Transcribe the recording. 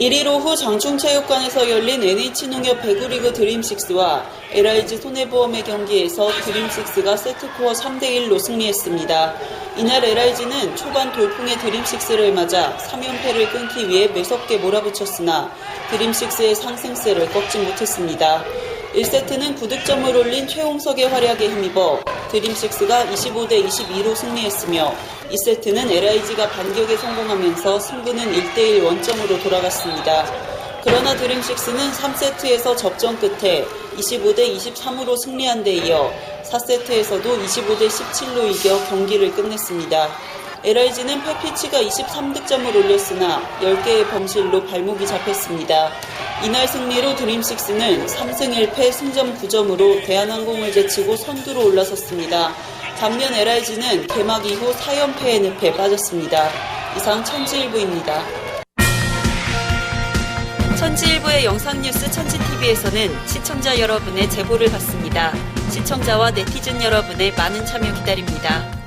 1일 오후 장충체육관에서 열린 NH농협 배구리그 드림식스와 LIG 손해보험의 경기에서 드림식스가 세트코어 3대1로 승리했습니다. 이날 LIG는 초반 돌풍의 드림식스를 맞아 3연패를 끊기 위해 매섭게 몰아붙였으나 드림식스의 상승세를 꺾지 못했습니다. 1세트는 9득점을 올린 최홍석의 활약에 힘입어 드림식스가 25대 22로 승리했으며 2세트는 LIG가 반격에 성공하면서 승부는 1대1 원점으로 돌아갔습니다. 그러나 드림식스는 3세트에서 접전 끝에 25대 23으로 승리한 데 이어 4세트에서도 25대 17로 이겨 경기를 끝냈습니다. LIG는 페피치가 23득점을 올렸으나 10개의 범실로 발목이 잡혔습니다. 이날 승리로 드림식스는 3승 1패 승점 9점으로 대한항공을 제치고 선두로 올라섰습니다. 반면 LIG는 개막 이후 4연패의 늪에 빠졌습니다. 이상 천지일보입니다. 천지일보의 영상뉴스 천지TV에서는 시청자 여러분의 제보를 받습니다. 시청자와 네티즌 여러분의 많은 참여 기다립니다.